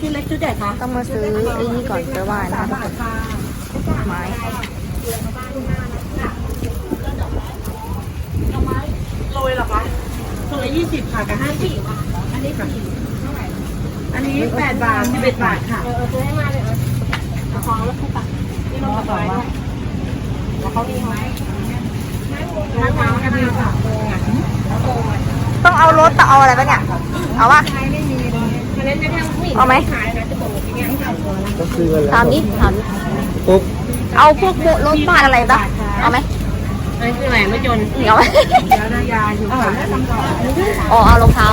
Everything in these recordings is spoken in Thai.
ชุดเล็กชุดใหญ่คะต้องมาซื้อไอ้นี่ก่อนไปไหว้นะคะทุกคนไม้โรยเหรอคะโรยยี่สิบค่ะกับห้าสิบอันนี้สี่อันนี้แปดบาทสิบเอ็ดบาทค่ะเออซื้อให้มาเลยเออเอาของแล้วคู่ปะนี่ลงมาก่อนว่าแล้วเขามีไหมร้านน้ำกันดีค่ะต้องเอารถแต่เอาอะไรปะเนี่ย เอาปะมา เล่นในทางผู้หญิงเอาไหมขายนะจะบอกอย่างเงี้ยก็ซื้อกันแล้วถามนี้ถามดิปุ๊บเอาพวกรถบ้านอะไรปะเอาไหมอันนี้คืออะไรไม่จนเอาไหมยานายาอยู่ค่ะอ๋อเอารองเท้า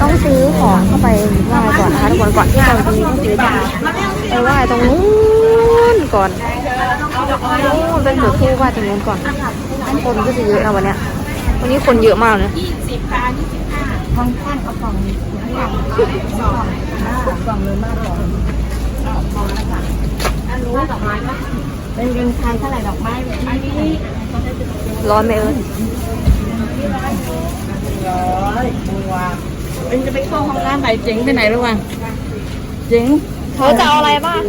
ต้องซื้อของเข้าไปไหว้ก่อนนะคะทุกคนก่อนที่เราจะมีต้องซื้อจากไปไหว้ตรงนู้นก่อนนู้นเป็นเหมือนผู้ไหว้ตรงนู้นก่อนคนก็จะเยอะนะวันเนี้ยวันนี้คนเยอะมากเลยยี่สิบค่ะยี่สิบ ห้าทางข้างเอากล่องนี้กล่องกล่องกล่องเลยมากกล่องกล่องละค่ะอันรู้ดอกไม้ปะเป็นเงินทานเท่าไหร่ดอกไม้อันนี้ร้อนไหมเอิญร้อยบัวเป็นจะไปเข้าห้องน้ำไหนเจ๋งไปไหนรู้ป่ะเจ๋งเขาจะเอาอะไรบ้าง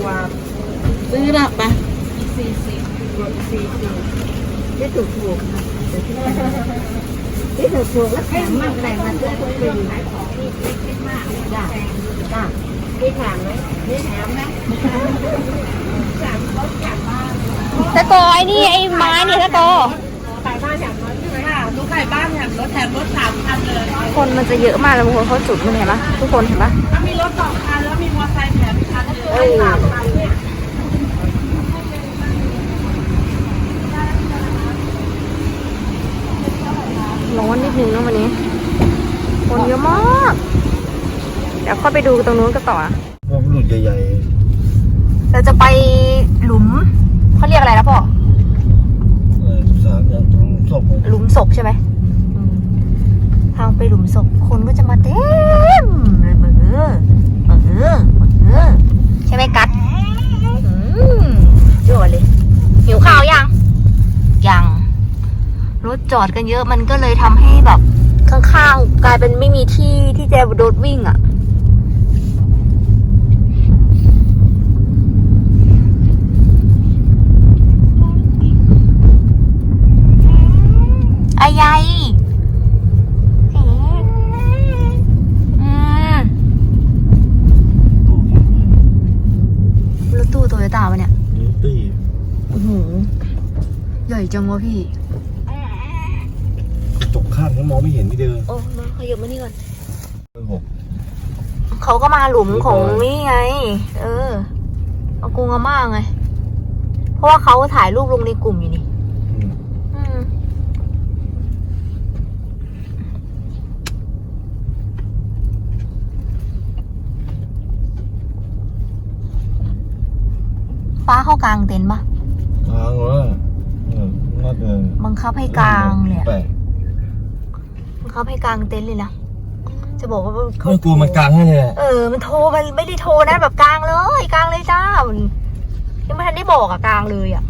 ซื้อละปะสี่สิบสี่สิบที่ถูกถูก ที่ถูกถูกแล้วแถมมากอะไรมาซื้อคนอื่นขายของที่เล็กๆมากจ้ะจ้ะนี่แถมไหมนี่แถมนะแถมรถแถมบ้านตะโกไอ้นี่ไอ้ไม้นี่ตะโกขายบ้านแถมรถใช่ไหมค่ะดูขายบ้านแถมรถแถมรถสามคันเลย คนมันจะเยอะมากเลยบางคนเขาจุดมันเห็นปะทุกคนเห็นปะถ้ามีรถสองคันแล้วมีมอเตอร์ไซค์แถมอีกคันก็คือสามคันเนี่ย ร้อนนิดนึงนะวันนี้ คนเยอะมาก เดี๋ยวค่อยไปดูตรงนู้นกันต่อนะพวกหลุดใหญ่เราจะไปหลุมเขาเรียกอะไรนะพ่อๆเออสามอย่างตรงศพเลยหลุมศพใช่ไหมอืมทางไปหลุมศพคนก็จะมาเต็มเลยเบอเบอเบอเบอใช่ไหมกัดอืมจวดเลยหิวข้าวยังยังรถ จอดกันเยอะมันก็เลยทำให้แบบข้างๆกลายเป็นไม่มีที่ที่จะโดดวิ่งอะอายายเอ๊ะอืมรถตู้โตโยต้าวะเนี่ยนิวตี้โอ้โห ใหญ่จังวะพี่ กระจกข้างก็ มองไม่เห็นที่เดิมโอ้มาขยับมานี่ก่อนเบอร์หกเขาก็มาหลุมของเรียบร้อยนี่ไง เออ เอากงอาม่าไง เพราะว่าเขาถ่ายรูปลงในกลุ่มอยู่นี่อืมอืมฟ้าเข้ากลางเต็นท์ปะกลางวะเออน่าจะบังคับให้กลางเลยอะ แปลกบังคับให้กลางเต็นท์เลยนะ จะบอกว่าไม่กลัวมันกลางให้เลยอะเออ มันโทรมันไม่ได้โทรนะแบบกลางเลยกลางเลยจ้ามันยังไม่ทันได้บอกอะกลางเลยอะ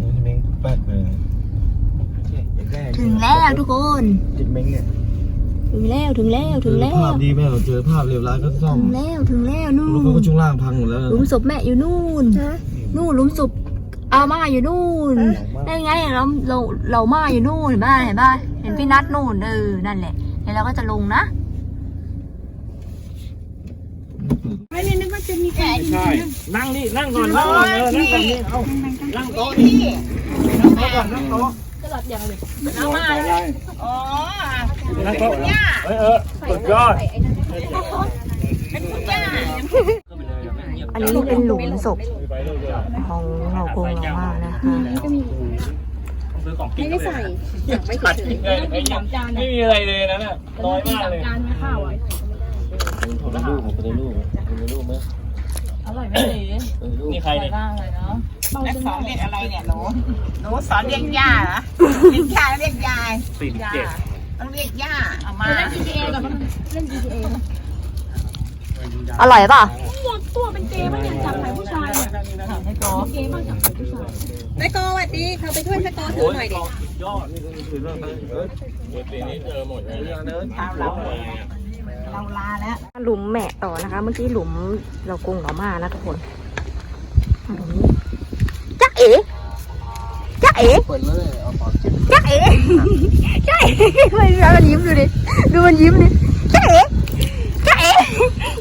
นี่เม้งแป๊กเลยถึงแล้วทุกคน จิตเม้งเนี่ยถึงแล้วถึงแล้วถึงแล้เจอภาวพดีไหมเราเจอภาพเลวร้ายก็ซ่อมถึงแล้วถึงแล้วนู่รถนเขาก็ช่วงล่างพังหมดแล้วหลุมศพแม่อยู่นู่นนู่นหลุมศพอาม่าอยู่นู่นได้ไงเราเราเราม่าอยู่นู่นเห็นป่ะเห็นป่ะ เห็นพี่นัทนู่นเออนั่นแหละเดี๋ยวเราก็จะลงนะ ไม่ได้นึกว่าจะมีใครใช่ นั่งนี่นั่งก่อนนั่งก่อนเออนั่งก่อนนี่เอานั่งโต๊ะนี่นั่งโต๊ะก่อนนั่งโต๊ะเอามาอะไรอ๋อนั่งโต๊ะเออเออสุดยอดอันนี้เป็นหลุมศพของเหล่ากงเหล่าม่านะคะ ไม่ได้ใส่ไม่ขัดเลยไม่มีอะไรเลยนะน่ะน้อยมากเลยจานข้าวอะผมในรูปผมในรูปผมในรูปไหมอร่อยไม่ดีในรูปนี่ใครเนี่ยมากเลยเนาะแล้วสอนเรียกอะไรเนี่ยหนูหนูสอนเรียกย่าเหรอเรียกย่าแล้วเรียกยายสี่สิบเจ็ดต้องเรียกย่าเอามาเล่น GTA กับเล่น GTA อร่อยป่ะตัวเป็นเกย์ป่ะเนี่ยจับถ่ายผู้ชายเนี่ยให้กอเกย์ป่ะจับ ถ่ายผู้ชายแม่โกสวัสดีเขาไปช่วยแม่โกถือหน่อยดิยอดนี่คือเรื่องเออปีนี้เจอหมดเลยตามเราเราลาแล้วหลุมแหมะต่อนะคะ เมื่อกี้หลุมเรากงเรามานะทุกคนหลุมจ๊ะเอ๋จ๊ะเอ๋เปิดเลยเอาปากจ๊ะเอ๋จ๊ะเอ๋มันยิ้มดูดิดูมันยิ้มดิจ๊ะเอ๋จ๊ะเอ๋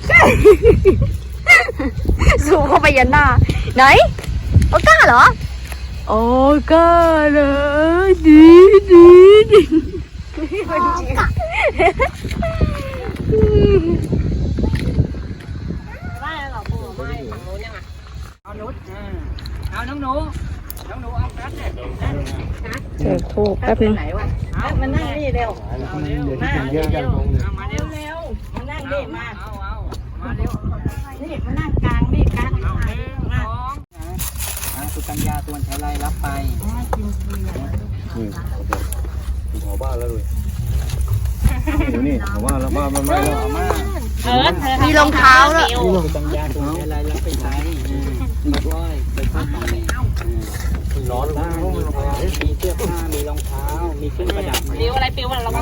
จ๊ะเอ๋สูงเข้าไปยันหน้าไหนโอกล้าเหรอ โอกล้าเลยดีดีดีมันจริงไม่หรอกปูไม่ฝั่งโน้นยังอะเอานุชเอาน้องหนูน้องหนูเอากัดเนี่ยเจอทูบแป๊บนึงไหนวะเอามานั่งนี่เร็วเอาเร็วมาเยอะกันตรงนี้เอามาเร็วเร็วมานั่งนี่มาเอาเอามาเร็วนี่มานั่งกลางนี่กลางเอาเร็วมา สุ กัญญาตัวนใช้ไรรับไปนี่หัวบ้านแล้วเลยเดี๋ยวนี่หัวบ้านแล้วบ้านมันไม่แล้วมาเออเธอมีรองเท้าด้วยสุกัญญาตัวนใช้ไรรับไปใช้มีร้อยไปเข้าไป ร้อนบ้านมีเสื้อผ้ามีรองเท้า มีเครื่องประดับปิวอะไรปิวอะไรเราก็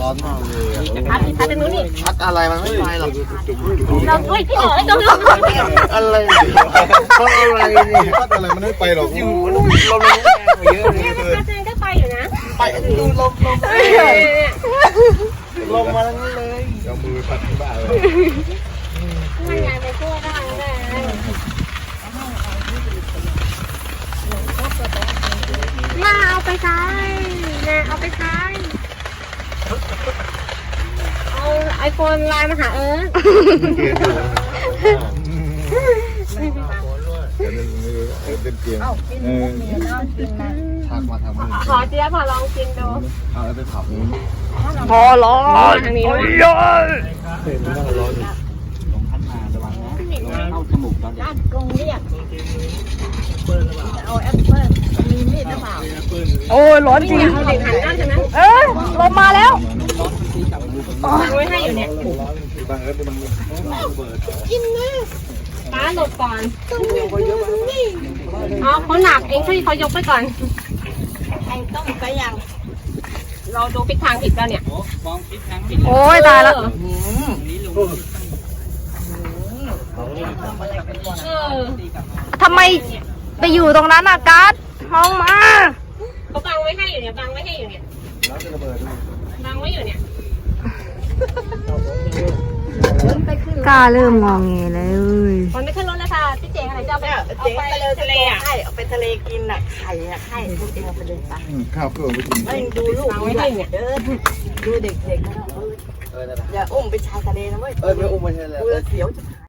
ร้อนมากเลยพัดพัดตรงนู้นนี่พัดอะไรมันไม่ไปหรอกเราเฮ้ยพี่เอ๋ยตรงนู้นอะไรพัดอะไรนี่พัดอะไรมันไม่ไปหรอกอยู่เราลงเยอะเลยพัดเจนก็ไปอยู่นะไปดูลมลมลมมาแล้วเลยเอามือพัดที่บ้านเลย มันงานไปทั่วได้แม่ มาเอาไปใช้นะเอาไปใช้เอาไอโฟนไลน์มาหาเอิร์ธเล่นเกเออทักมาทำมือขอเจี๊ยบขอลองกินดูเอาแล้วไปผับนี้พอร้อนทางนี้เห็นมันก็ร้อนอยู่ลงพัดมาระวังนะเข้าจมูกตอนนี้ด้ากงเรียกเอาแอปเปิ้ล โอ้ยร้อนจริงเอาเด็กหันหน้าใช่ไหมเออลมมาแล้วเอาไว้ให้อยู่เนี่ยบางเอิร์ธมันเบิดป้าหลบก่อนอ๋อเขาหนักเองช่วยเขายกไปก่อนไอ้ต้มไปยัง เราดูทิศทางผิดแล้วเนี่ย โอ้มองคิดทางผิดโอ้ยตายแล้วนี้ลุงเออทำไมไปอยู่ตรงนั้นอะกัส ห้องมาเขาบังไว้ให้อยู่เนี่ยบังไว้ให้อยู่เนี่ยแล้วจะระเบิดด้วยบังไว้อยู่เนี่ยกล้าเริ่มงองเงเลยมันไม่ขึ้นรถแล้วค่ะพี่เจ๋งอะไรจะเอาไปเนี่ยเอาเจ๊ไปไปเลยทะเลอะให้เอาไปทะเลกินน่ะไข่น่ะไข่ลูกเองเอาไปเลยไปข้าวเพื่อไปกินไม่ดูลูกดูเดินดูเด็กๆนะเอออย่าอุ้มไปชายทะเลนะเว้ยเออไม่อุ้มไม่ใช่แล้วกูเสียวจะหาย